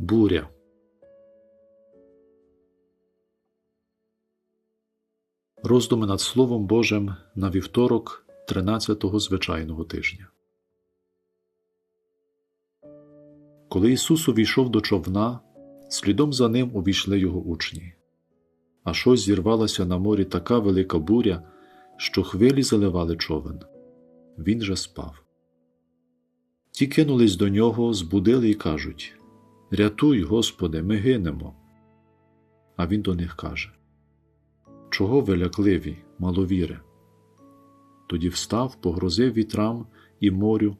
Буря. Роздуми над Словом Божим на вівторок 13-го звичайного тижня. Коли Ісус увійшов до човна, слідом за ним увійшли його учні. А щось зірвалася на морі така велика буря, що хвилі заливали човен. Він же спав. Ті кинулись до нього, збудили і кажуть Рятуй, Господи, ми гинемо. А він до них каже Чого ви лякливі, маловіри? Тоді встав, погрозив вітрам і морю,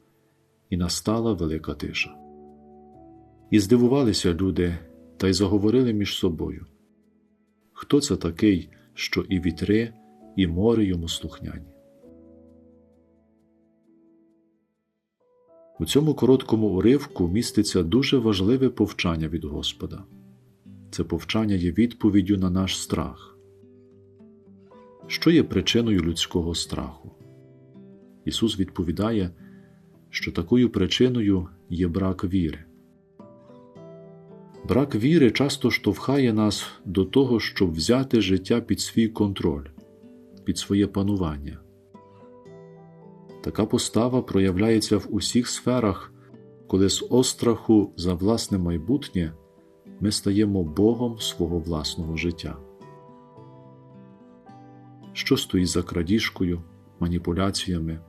і настала велика тиша. І здивувалися люди та й заговорили між собою Хто це такий, що і вітри, і море йому слухняні? У цьому короткому уривку міститься дуже важливе повчання від Господа. Це повчання є відповіддю на наш страх. Що є причиною людського страху? Ісус відповідає, що такою причиною є брак віри. Брак віри часто штовхає нас до того, щоб взяти життя під свій контроль, під своє панування. Така постава проявляється в усіх сферах, коли з остраху за власне майбутнє ми стаємо Богом свого власного життя. Що стоїть за крадіжкою, маніпуляціями,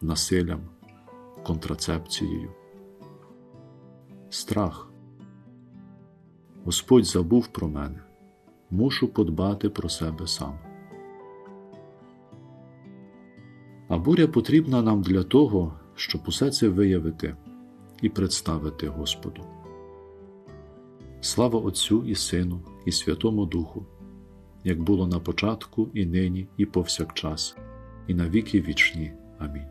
насиллям, контрацепцією? Страх. Господь забув про мене, мушу подбати про себе сам. А буря потрібна нам для того, щоб усе це виявити і представити Господу. Слава Отцю і Сину, і Святому Духу, як було на початку, і нині, і повсякчас, і на віки вічні. Амінь.